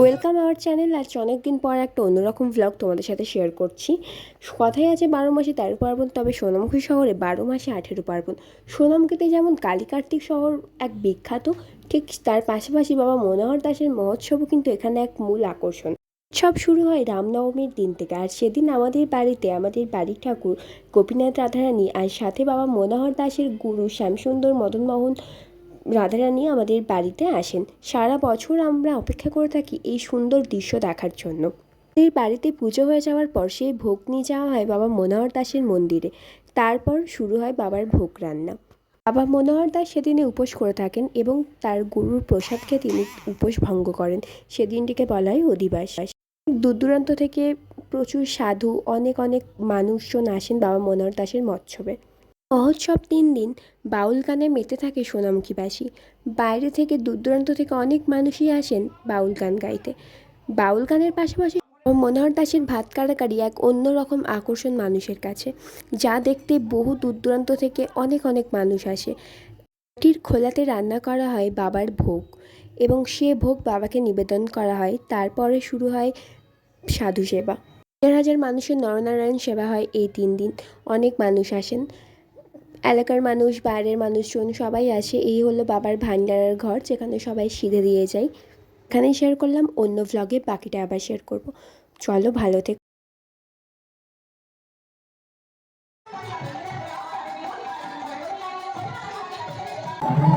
Welcome our channel আজ অনেক দিন পর একটা অন্যরকম ভ্লগ তোমাদের সাথে শেয়ার করছি। কথাই আছে বারো মাসে তেরো পার্বণ, তবে সোনামুখী শহরে বারো মাসে আঠেরো পার্বণ। সোনামুখীতে যেমন কালী কার্তিক শহর এক বিখ্যাত, ঠিক তার পাশাপাশি বাবা মনোহর দাসের মহোৎসবও কিন্তু এখানে এক মূল আকর্ষণ। উৎসব শুরু হয় রামনবমীর দিন থেকে, আর সেদিন আমাদের বাড়িতে আমাদের বাড়ির ঠাকুর গোপীনাথ রাধারানী আর সাথে বাবা মনোহর দাসের গুরু শ্যামসুন্দর মদনমোহন রাধারানী আমাদের বাড়িতে আসেন। সারা বছর আমরা অপেক্ষা করে থাকি এই সুন্দর দৃশ্য দেখার জন্য। এই বাড়িতে পুজো হয়ে যাওয়ার পর সেই ভোগ নিয়ে যাওয়া হয় বাবা মনোহর দাসের মন্দিরে। তারপর শুরু হয় বাবার ভোগ রান্না। বাবা মনোহর দাস সেদিনে উপোস করে থাকেন এবং তার গুরুর প্রসাদকে তিনি উপোস ভঙ্গ করেন। সেদিনটিকে বলা হয় অধিবাস। দূর দূরান্ত থেকে প্রচুর সাধু, অনেক অনেক মানুষজন আসেন বাবা মনোহর দাসের মৎসবে। মহোৎসব তিন দিন বাউল গানে মেতে থাকে সোনামুখীবাসী বাইরে থেকে দূর দূরান্ত থেকে অনেক মানুষই আসেন বাউল গান গাইতে। বাউল গানের পাশাপাশি মনোহর দাসের ভাত কাড়াকাড়ি এক অন্যরকম আকর্ষণ মানুষের কাছে, যা দেখতে বহু দূর দূরান্ত থেকে অনেক অনেক মানুষ আসে। মাটির খোলাতে রান্না করা হয় বাবার ভোগ এবং সে ভোগ বাবাকে নিবেদন করা হয়। তারপরে শুরু হয় সাধু সেবা। হাজার হাজার মানুষের নরনারায়ণ সেবা হয় এই তিন দিন। অনেক মানুষ আসেন। এলাকার মানুষ, বাইরের মানুষজন সবাই আসে। এই হলো বাবার ভান্ডারার ঘর, যেখানে সবাই সিঁধে দিয়ে যায়। এখানেই শেয়ার করলাম, অন্য ভ্লগে বাকিটা আবার শেয়ার করব। চলো, ভালো থেকে Thank